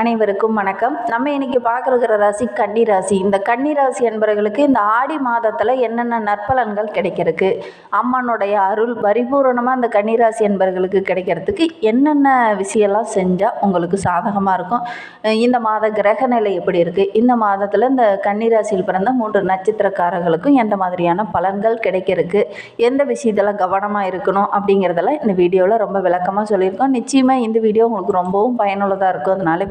அனைவருக்கும் வணக்கம். நம்ம இன்னைக்கு பார்க்குற ராசி கன்னி ராசி. இந்த கன்னி ராசி என்பவர்களுக்கு இந்த ஆடி மாதத்தில் என்னென்ன நற்பலன்கள் கிடைக்கிறதுக்கு அம்மனுடைய அருள் பரிபூரணமாக இந்த கன்னி ராசி என்பவர்களுக்கு கிடைக்கிறதுக்கு என்னென்ன விஷயம்லாம் செஞ்சால் உங்களுக்கு சாதகமாக இருக்கும்? இந்த மாத கிரக நிலை எப்படி இருக்குது இந்த மாதத்தில் இந்த கன்னி ராசியில் பிறந்த மூன்று நட்சத்திரக்காரர்களுக்கும் எந்த மாதிரியான பலன்கள் கிடைக்கிறதுக்கு எந்த விஷயத்தில் கவனமாக இருக்கணும் அப்படிங்கிறதெல்லாம் இந்த வீடியோவில் ரொம்ப விளக்கமாக சொல்லியிருக்கோம். நிச்சயமாக இந்த வீடியோ உங்களுக்கு ரொம்பவும் பயனுள்ளதாக இருக்கும். அதனால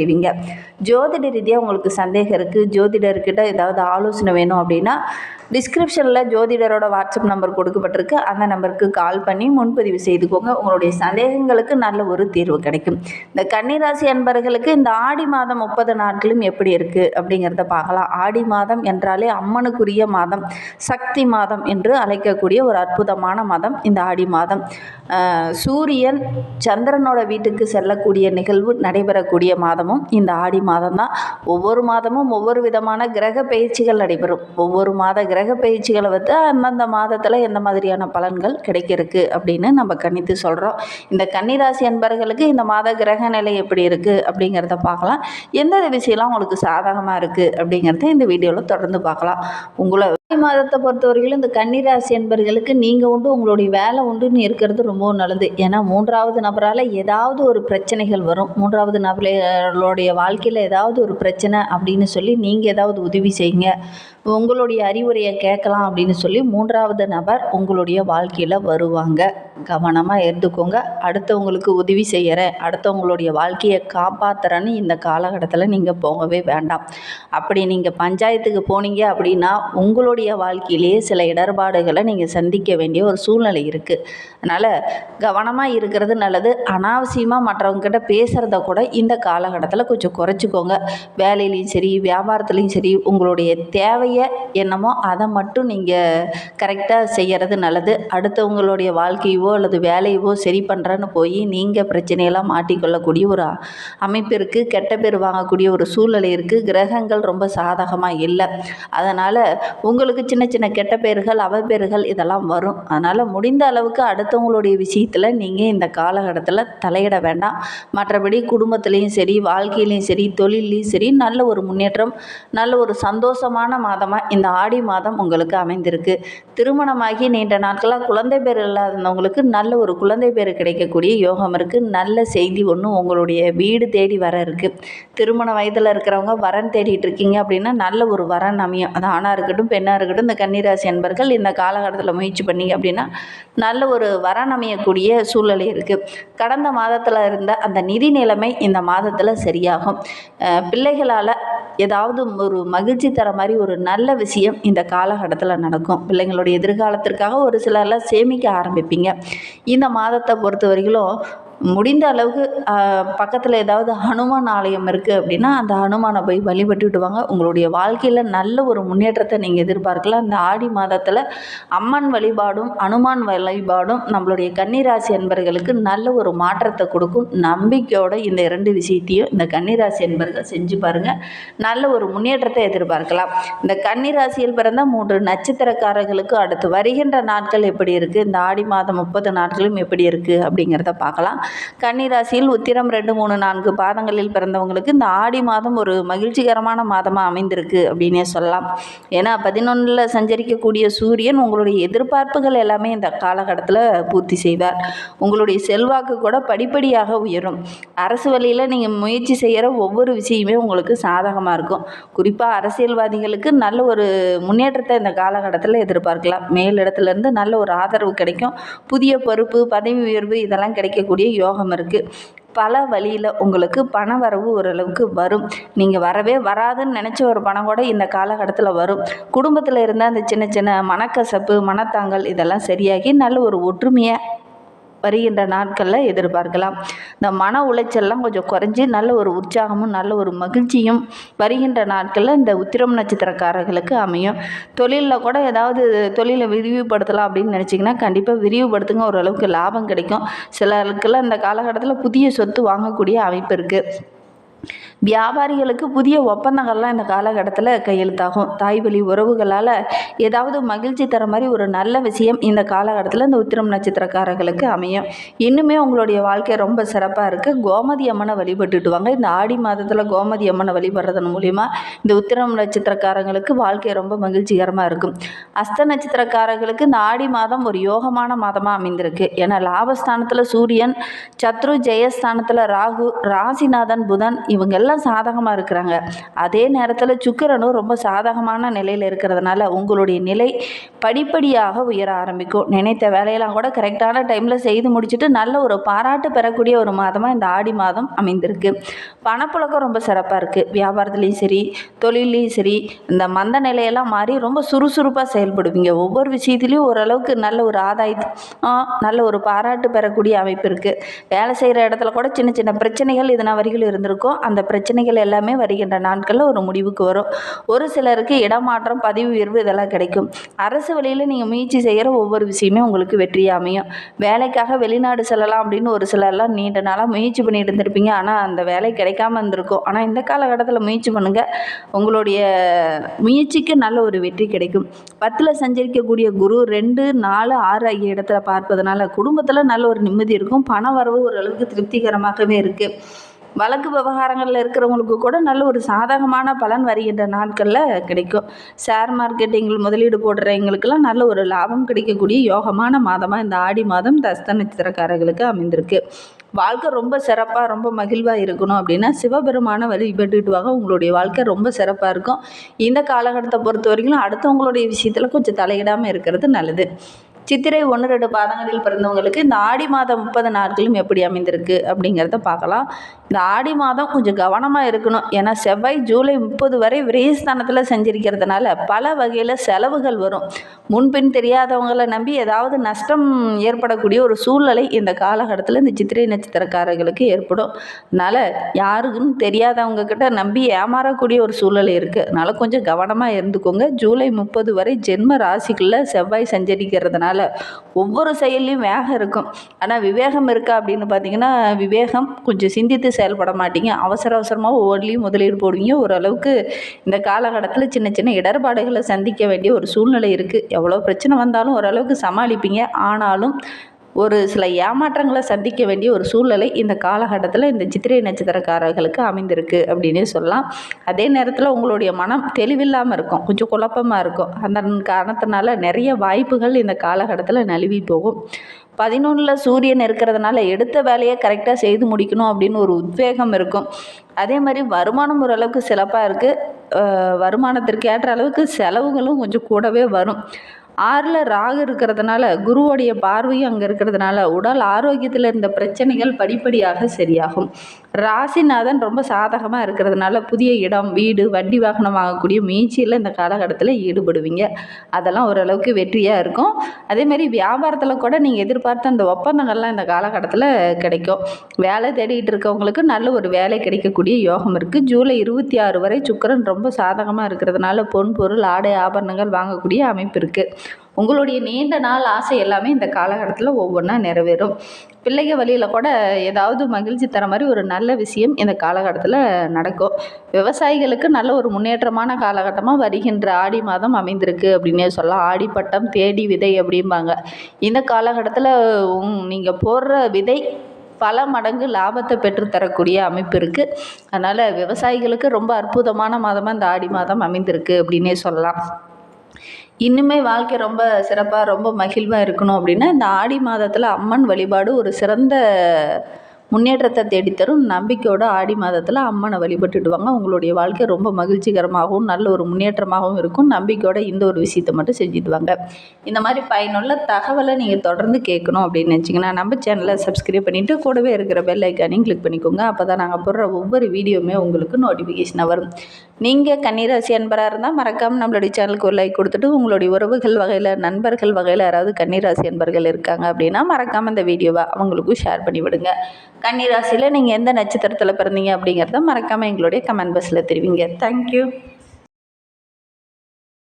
தெரிவிங்க. ஜோதிட ரீதியாக உங்களுக்கு சந்தேகம் இருக்குது ஜோதிடர்கிட்ட ஏதாவது ஆலோசனை வேணும் அப்படின்னா டிஸ்கிரிப்ஷனில் ஜோதிடரோட வாட்ஸ்அப் நம்பர் கொடுக்கப்பட்டிருக்கு. அந்த நம்பருக்கு கால் பண்ணி முன்பதிவு செய்துக்கோங்க. உங்களுடைய சந்தேகங்களுக்கு நல்ல ஒரு தீர்வு கிடைக்கும். இந்த கன்னிராசி அன்பர்களுக்கு இந்த ஆடி மாதம் முப்பது நாட்களும் எப்படி இருக்குது அப்படிங்கிறத பார்க்கலாம். ஆடி மாதம் என்றாலே அம்மனுக்குரிய மாதம் சக்தி மாதம் என்று அழைக்கக்கூடிய ஒரு அற்புதமான மாதம் இந்த ஆடி மாதம். சூரியன் சந்திரனோட வீட்டுக்கு செல்லக்கூடிய நிகழ்வு நடைபெறக்கூடிய மாதமும் இந்த ஆடி மாதம் தான் ஒவ்வொரு மாதமும் ஒவ்வொரு விதமான கிரக பயிற்சிகள் நடைபெறும். ஒவ்வொரு மாத கிரக பயிற்சிகளை வந்து அந்தந்த மாதத்தில் எந்த மாதிரியான பலன்கள் கிடைக்கிறதுக்கு அப்படின்னு நம்ம கணித்து சொல்கிறோம் இந்த கன்னிராசி அன்பர்களுக்கு இந்த மாத கிரக நிலை எப்படி இருக்குது அப்படிங்கிறத பார்க்கலாம். எந்தெந்த விஷயம்லாம் உங்களுக்கு சாதகமாக இருக்குது அப்படிங்கிறத இந்த வீடியோவில் தொடர்ந்து பார்க்கலாம். உங்களை ஆடி மாதத்தை பொறுத்தவரையிலும் இந்த கன்னிராசி என்பர்களுக்கு நீங்கள் உண்டு உங்களுடைய வேலை உண்டுன்னு இருக்கிறது ரொம்பவும் நல்லது. ஏன்னா மூன்றாவது நபரால் ஏதாவது ஒரு பிரச்சனைகள் வரும். மூன்றாவது நபர்களுடைய வாழ்க்கையில் ஏதாவது ஒரு பிரச்சனை அப்படின்னு சொல்லி நீங்கள் ஏதாவது உதவி செய்யுங்க. உங்களுடைய அறிவுரையை கேட்கலாம் அப்படின்னு சொல்லி மூன்றாவது நபர் உங்களுடைய வாழ்க்கையில் வருவாங்க. கவனமாக இருந்துக்கோங்க. அடுத்தவங்களுக்கு உதவி செய்கிறேன் அடுத்தவங்களுடைய வாழ்க்கையை காப்பாற்றுறேன்னு இந்த காலகட்டத்தில் நீங்கள் போகவே வேண்டாம். அப்படி நீங்கள் பஞ்சாயத்துக்கு போனீங்க அப்படின்னா உங்களுடைய வாழ்க்கையிலேயே சில இடர்பாடுகளை நீங்கள் சந்திக்க வேண்டிய ஒரு சூழ்நிலை இருக்குது அதனால் கவனமாக இருக்கிறது நல்லது. அனாவசியமாக மற்றவங்ககிட்ட பேசுகிறத கூட இந்த காலகட்டத்தில் கொஞ்சம் குறைச்சிக்கோங்க. வேலையிலையும் சரி வியாபாரத்துலேயும் சரி உங்களுடைய தேவை தேவையை என்னமோ அதை மட்டும் நீங்கள் கரெக்டாக செய்கிறது நல்லது. அடுத்தவங்களுடைய வாழ்க்கையவோ அல்லது வேலையவோ சரி பண்ணுறேன்னு போய் நீங்கள் பிரச்சனையெல்லாம் மாட்டிக்கொள்ளக்கூடிய ஒரு அமைப்பு இருக்குது கெட்ட பேர் வாங்கக்கூடிய ஒரு சூழ்நிலை இருக்குது கிரகங்கள் ரொம்ப சாதகமாக இல்லை. அதனால் உங்களுக்கு சின்ன சின்ன கெட்ட பேர்கள் அவப்பேர்கள் இதெல்லாம் வரும். அதனால் முடிந்த அளவுக்கு அடுத்தவங்களுடைய விஷயத்தில் நீங்கள் இந்த காலகட்டத்தில் தலையிட வேண்டாம். மற்றபடி குடும்பத்துலேயும் சரி வாழ்க்கையிலையும் சரி தொழிலையும் சரி நல்ல ஒரு முன்னேற்றம் நல்ல ஒரு சந்தோஷமான மாதமாக இந்த ஆடி மாதம் உங்களுக்கு அமைந்திருக்கு. திருமணமாகி நீண்ட நாட்களாக குழந்தை பேர் இல்லாதவங்களுக்கு நல்ல ஒரு குழந்தை பேர் கிடைக்கக்கூடிய யோகம் இருக்குது நல்ல செய்தி ஒன்று உங்களுடைய வீடு தேடி வர இருக்குது திருமண வயதில் இருக்கிறவங்க வரன் தேடிட்டு இருக்கீங்க அப்படின்னா நல்ல ஒரு வரன் அமையும். அது ஆணாக இருக்கட்டும் பெண்ணாக இருக்கட்டும் இந்த கன்னிராசி அன்பர்கள் இந்த காலகட்டத்தில் முயற்சி பண்ணீங்க அப்படின்னா நல்ல ஒரு வரன் அமையக்கூடிய சூழ்நிலை இருக்குது கடந்த மாதத்தில் இருந்த அந்த நிதி நிலைமை இந்த மாதத்தில் சரியாகும். பிள்ளைகளால் ஏதாவது ஒரு மகிழ்ச்சி தர மாதிரி ஒரு நல்ல விஷயம் இந்த காலகட்டத்தில் நடக்கும். பிள்ளைங்களுடைய எதிர்காலத்திற்காக ஒரு சிலர்லாம் சேமிக்க ஆரம்பிப்பீங்க. இந்த மாதத்தை பொறுத்த வரைக்கும் முடிந்த அளவுக்கு பக்கத்தில் ஏதாவது ஹனுமான் ஆலயம் இருக்குது அப்படின்னா அந்த ஹனுமானை போய் வழிபட்டுட்டு வாங்க உங்களுடைய வாழ்க்கையில் நல்ல ஒரு முன்னேற்றத்தை நீங்கள் எதிர்பார்க்கலாம். இந்த ஆடி மாதத்தில் அம்மன் வழிபாடும் அனுமான் வழிபாடும் நம்மளுடைய கன்னிராசி என்பர்களுக்கு நல்ல ஒரு மாற்றத்தை கொடுக்கும். நம்பிக்கையோட இந்த இரண்டு விஷயத்தையும் இந்த கன்னிராசி என்பர்கள் செஞ்சு பாருங்கள் நல்ல ஒரு முன்னேற்றத்தை எதிர்பார்க்கலாம். இந்த கன்னிராசியில் பிறந்த மூன்று நட்சத்திரக்காரர்களுக்கு அடுத்து வருகின்ற நாட்கள் எப்படி இருக்குது இந்த ஆடி மாதம் முப்பது நாட்களும் எப்படி இருக்குது அப்படிங்கிறத பார்க்கலாம். கன்னிராசியில் உத்திரம் ரெண்டு மூணு நான்கு பாதங்களில் பிறந்தவங்களுக்கு இந்த ஆடி மாதம் ஒரு மகிழ்ச்சிகரமான மாதமாக அமைந்திருக்கு அப்படின்னே சொல்லலாம். ஏன்னா பதினொன்றில் சஞ்சரிக்கக்கூடிய சூரியன் உங்களுடைய எதிர்பார்ப்புகள் எல்லாமே இந்த காலகட்டத்தில் பூர்த்தி செய்வார் உங்களுடைய செல்வாக்கு கூட படிப்படியாக உயரும். அரசு வழியில் நீங்கள் முயற்சி செய்கிற ஒவ்வொரு விஷயமே உங்களுக்கு சாதகமாக இருக்கும். குறிப்பாக அரசியல்வாதிகளுக்கு நல்ல ஒரு முன்னேற்றத்தை இந்த காலகட்டத்தில் எதிர்பார்க்கலாம். மேலிடத்துலேருந்து நல்ல ஒரு ஆதரவு கிடைக்கும். புதிய பொறுப்பு பதவி உயர்வு இதெல்லாம் கிடைக்கக்கூடிய யோகம் இருக்குது பல வழியில் உங்களுக்கு பண வரவு ஓரளவுக்கு வரும். நீங்கள் வரவே வராதுன்னு நினச்ச ஒரு பணம் கூட இந்த காலகட்டத்தில் வரும். குடும்பத்தில் இருந்த அந்த சின்ன சின்ன மனக்கசப்பு மனத்தாங்கல் இதெல்லாம் சரியாகி நல்ல ஒரு ஒற்றுமையாக வருகின்ற நாட்களில் எதிர்பார்க்கலாம். இந்த மன உளைச்சல்லாம் கொஞ்சம் குறைஞ்சி நல்ல ஒரு உற்சாகமும் நல்ல ஒரு மகிழ்ச்சியும் வருகின்ற நாட்களில் இந்த உத்திரம் நட்சத்திரக்காரர்களுக்கு அமையும். தொழிலில் கூட ஏதாவது தொழிலை விரிவுபடுத்தலாம் அப்படின்னு நினச்சிங்கன்னா கண்டிப்பாக விரிவுபடுத்துங்க. ஓரளவுக்கு லாபம் கிடைக்கும். சிலருக்கெல்லாம் இந்த காலகட்டத்தில் புதிய சொத்து வாங்கக்கூடிய அமைப்பு இருக்குது வியாபாரிகளுக்கு புதிய ஒப்பந்தங்கள்லாம் இந்த காலகட்டத்தில் கையெழுத்தாகும். தாய் வழி உறவுகளால் ஏதாவது மகிழ்ச்சி தர மாதிரி ஒரு நல்ல விஷயம் இந்த காலகட்டத்தில் இந்த உத்திரம் நட்சத்திரக்காரர்களுக்கு அமையும். இன்னுமே உங்களுடைய வாழ்க்கை ரொம்ப சிறப்பாக இருக்குது கோமதி அம்மனை வழிபட்டுட்டு வாங்க. இந்த ஆடி மாதத்தில் கோமதி அம்மனை வழிபடுறதன் மூலிமா இந்த உத்திரம் நட்சத்திரக்காரங்களுக்கு வாழ்க்கை ரொம்ப மகிழ்ச்சிகரமாக இருக்கும். அஸ்த நட்சத்திரக்காரர்களுக்கு இந்த ஆடி மாதம் ஒரு யோகமான மாதமாக அமைந்திருக்கு. ஏன்னா லாபஸ்தானத்தில் சூரியன் சத்ரு ஜெயஸ்தானத்தில் ராகு ராசிநாதன் புதன் இவங்க எல்லாம் சாதகமாக இருக்கிறாங்க. அதே நேரத்தில் சுக்கிரனும் ரொம்ப சாதகமான நிலையில் இருக்கிறதுனால உங்களுடைய நிலை படிப்படியாக உயர ஆரம்பிக்கும். நினைத்த வேலையெல்லாம் கூட கரெக்டான டைமில் செய்து முடிச்சுட்டு நல்ல ஒரு பாராட்டு பெறக்கூடிய ஒரு மாதமாக இந்த ஆடி மாதம் அமைந்திருக்கு. பணப்புழக்கம் ரொம்ப சிறப்பாக இருக்குது வியாபாரத்துலேயும் சரி தொழிலையும் சரி இந்த மந்த நிலையெல்லாம் மாறி ரொம்ப சுறுசுறுப்பாக செயல்படுவீங்க. ஒவ்வொரு விஷயத்துலையும் ஓரளவுக்கு நல்ல ஒரு ஆதாயத்து ஆ, நல்ல ஒரு பாராட்டு பெறக்கூடிய அமைப்பு இருக்குது வேலை செய்கிற இடத்துல கூட சின்ன சின்ன பிரச்சனைகள் இதனால் வரைக்கும் இருந்திருக்கும். அந்த பிரச்சனை பிரச்சனைகள் எல்லாமே வருகின்ற நாட்களில் ஒரு முடிவுக்கு வரும். ஒரு சிலருக்கு இடமாற்றம் பதவி உயர்வு இதெல்லாம் கிடைக்கும். அரசு வழியில் நீங்கள் முயற்சி செய்கிற ஒவ்வொரு விஷயமே உங்களுக்கு வெற்றியாக அமையும். வேலைக்காக வெளிநாடு செல்லலாம் அப்படின்னு ஒரு சிலர்லாம் நீண்ட நாளாக முயற்சி பண்ணிட்டு இருந்திருப்பீங்க. ஆனால் அந்த வேலை கிடைக்காம இருந்திருக்கும். ஆனால் இந்த காலகட்டத்தில் முயற்சி பண்ணுங்கள் உங்களுடைய முயற்சிக்கு நல்ல ஒரு வெற்றி கிடைக்கும். பத்தில் சஞ்சரிக்கக்கூடிய குரு ரெண்டு நாலு ஆறு ஆகிய இடத்துல பார்ப்பதனால குடும்பத்தில் நல்ல ஒரு நிம்மதி இருக்கும். பண வரவு ஓரளவுக்கு திருப்திகரமாகவே இருக்குது வழக்கு விவகாரங்களில் இருக்கிறவங்களுக்கு கூட நல்ல ஒரு சாதகமான பலன் வருகின்ற நாட்களில் கிடைக்கும். ஷேர் மார்க்கெட்டிங்கில் முதலீடு போடுறவங்களுக்கெல்லாம் நல்ல ஒரு லாபம் கிடைக்கக்கூடிய யோகமான மாதமாக இந்த ஆடி மாதம் தஸ்த நட்சத்திரக்காரர்களுக்கு அமைந்திருக்கு. வாழ்க்கை ரொம்ப சிறப்பாக ரொம்ப மகிழ்வாக இருக்கணும் அப்படின்னா சிவபெருமான வழிபட்டுட்டு வாங்க உங்களுடைய வாழ்க்கை ரொம்ப சிறப்பாக இருக்கும். இந்த காலகட்டத்தை பொறுத்த வரைக்கும் அடுத்தவங்களுடைய விஷயத்தில் கொஞ்சம் தலையிடாமல் இருக்கிறது நல்லது. சித்திரை ஒன்று ரெண்டு பாதங்களில் பிறந்தவங்களுக்கு இந்த ஆடி மாதம் முப்பது நாட்களும் எப்படி அமைந்திருக்கு அப்படிங்கிறத பார்க்கலாம். இந்த ஆடி மாதம் கொஞ்சம் கவனமாக இருக்கணும். ஏன்னா செவ்வாய் ஜூலை முப்பது வரை விரயஸ்தானத்தில் செஞ்சிருக்கிறதுனால பல வகையில் செலவுகள் வரும். முன்பின் தெரியாதவங்களை நம்பி ஏதாவது நஷ்டம் ஏற்படக்கூடிய ஒரு சூழ்நிலை இந்த காலகட்டத்தில் இந்த சித்திரை நட்சத்திரக்காரர்களுக்கு ஏற்படும். அதனால் யாருக்குன்னு தெரியாதவங்க கிட்ட நம்பி ஏமாறக்கூடிய ஒரு சூழ்நிலை இருக்குது அதனால் கொஞ்சம் கவனமாக இருந்துக்கோங்க. ஜூலை முப்பது வரை ஜென்ம ராசிக்குள்ளே செவ்வாய் சஞ்சரிக்கிறதுனால ஒவ்வொரு செயல்லையும் வேகம் இருக்கும். ஆனால் விவேகம் இருக்கா அப்படின்னு பார்த்தீங்கன்னா விவேகம் கொஞ்சம் சிந்தித்து செயல்பட மாட்டீங்க. அவசர அவசரமாக ஒவ்வொன்றிலையும் முதலீடு போடுவீங்க. ஓரளவுக்கு இந்த காலகட்டத்தில் சின்ன சின்ன இடர்பாடுகளை சந்திக்க வேண்டிய ஒரு சூழ்நிலை இருக்குது எவ்வளோ பிரச்சனை வந்தாலும் ஓரளவுக்கு சமாளிப்பீங்க. ஆனாலும் ஒரு சில ஏமாற்றங்களை சந்திக்க வேண்டிய ஒரு சூழ்நிலை இந்த காலகட்டத்தில் இந்த சித்திரை நட்சத்திரக்காரர்களுக்கு அமைந்திருக்கு அப்படின்னே சொல்லலாம். அதே நேரத்தில் உங்களுடைய மனம் தெளிவில்லாமல் இருக்கும். கொஞ்சம் குழப்பமாக இருக்கும். அந்த காரணத்தினால நிறைய வாய்ப்புகள் இந்த காலகட்டத்தில் நழுவி போகும். பதினொன்றில் சூரியன் இருக்கிறதுனால எடுத்த வேலையை கரெக்டாக செய்து முடிக்கணும் அப்படின்னு ஒரு உத்வேகம் இருக்கும். அதே மாதிரி வருமானம் ஓரளவுக்கு சிறப்பாக இருக்குது வருமானத்திற்கு ஏற்ற அளவுக்கு செலவுகளும் கொஞ்சம் கூடவே வரும். ஆறில் ராகு இருக்கிறதுனால குருவோடைய பார்வையும் அங்கே இருக்கிறதுனால உடல் ஆரோக்கியத்தில் இருந்த பிரச்சனைகள் படிப்படியாக சரியாகும். ராசிநாதன் ரொம்ப சாதகமாக இருக்கிறதுனால புதிய இடம் வீடு வண்டி வாகனம் வாங்கக்கூடிய முயற்சியில் இந்த காலகட்டத்தில் ஈடுபடுவீங்க. அதெல்லாம் ஓரளவுக்கு வெற்றியாக இருக்கும். அதேமாரி வியாபாரத்தில் கூட நீங்கள் எதிர்பார்த்த அந்த ஒப்பந்தங்கள்லாம் இந்த காலகட்டத்தில் கிடைக்கும். வேலை தேடிட்டு இருக்கவங்களுக்கு நல்ல ஒரு வேலை கிடைக்கக்கூடிய யோகம் இருக்குது ஜூலை இருபத்தி ஆறு வரை சுக்கிரன் ரொம்ப சாதகமாக இருக்கிறதுனால பொன் பொருள் ஆடை ஆபரணங்கள் வாங்கக்கூடிய அமைப்பு இருக்குது உங்களுடைய நீண்ட நாள் ஆசை எல்லாமே இந்த காலகட்டத்தில் ஒவ்வொன்றா நிறைவேறும். பிள்ளைங்க வழியில் கூட ஏதாவது மகிழ்ச்சி தர மாதிரி ஒரு நல்ல விஷயம் இந்த காலகட்டத்தில் நடக்கும். விவசாயிகளுக்கு நல்ல ஒரு முன்னேற்றமான காலகட்டமாக வருகின்ற ஆடி மாதம் அமைந்திருக்கு அப்படின்னே சொல்லலாம். ஆடிப்பட்டம் தேடி விதை அப்படிம்பாங்க. இந்த காலகட்டத்தில் நீங்கள் போடுற விதை பல மடங்கு லாபத்தை பெற்றுத்தரக்கூடிய அமைப்பு இருக்குது அதனால் விவசாயிகளுக்கு ரொம்ப அற்புதமான மாதமாக இந்த ஆடி மாதம் அமைந்திருக்கு அப்படின்னே சொல்லலாம். இன்னுமே வாழ்க்கை ரொம்ப சிறப்பாக ரொம்ப மகிழ்வாக இருக்கணும் அப்படின்னா இந்த ஆடி மாதத்தில் அம்மன் வழிபாடு ஒரு சிறந்த முன்னேற்றத்தை தேடித்தரும். நம்பிக்கையோட ஆடி மாதத்தில் அம்மனை வழிபட்டுட்டு வாங்க உங்களுடைய வாழ்க்கை ரொம்ப மகிழ்ச்சிகரமாகவும் நல்ல ஒரு முன்னேற்றமாகவும் இருக்கும். நம்பிக்கையோட இந்த ஒரு விஷயத்தை மட்டும் செஞ்சுட்டு வாங்க இந்த மாதிரி பயனுள்ள தகவலை நீங்கள் தொடர்ந்து கேட்கணும் அப்படின்னு நினச்சிங்கன்னா நம்ம சேனலை சப்ஸ்கிரைப் பண்ணிவிட்டு கூடவே இருக்கிற பெல் ஐக்கானையும் கிளிக் பண்ணிக்கோங்க. அப்போ தான் நாங்கள் போடுற ஒவ்வொரு வீடியோவுமே உங்களுக்கு நோட்டிஃபிகேஷனாக வரும். நீங்கள் கன்னிராசி அன்பராக இருந்தால் மறக்காமல் நம்மளுடைய சேனலுக்கு ஒரு லைக் கொடுத்துட்டு உங்களுடைய உறவுகள் வகையில் நண்பர்கள் வகையில் யாராவது கன்னிராசி அன்பர்கள் இருக்காங்க அப்படின்னா மறக்காமல் இந்த வீடியோவை அவங்களுக்கும் ஷேர் பண்ணி விடுங்க கன்னிராசியில் நீங்கள் எந்த நட்சத்திரத்தில் பிறந்தீங்க அப்படிங்கிறத மறக்காமல் எங்களுடைய கமெண்ட் பாக்ஸில் தெரிவிங்க. தேங்க்யூ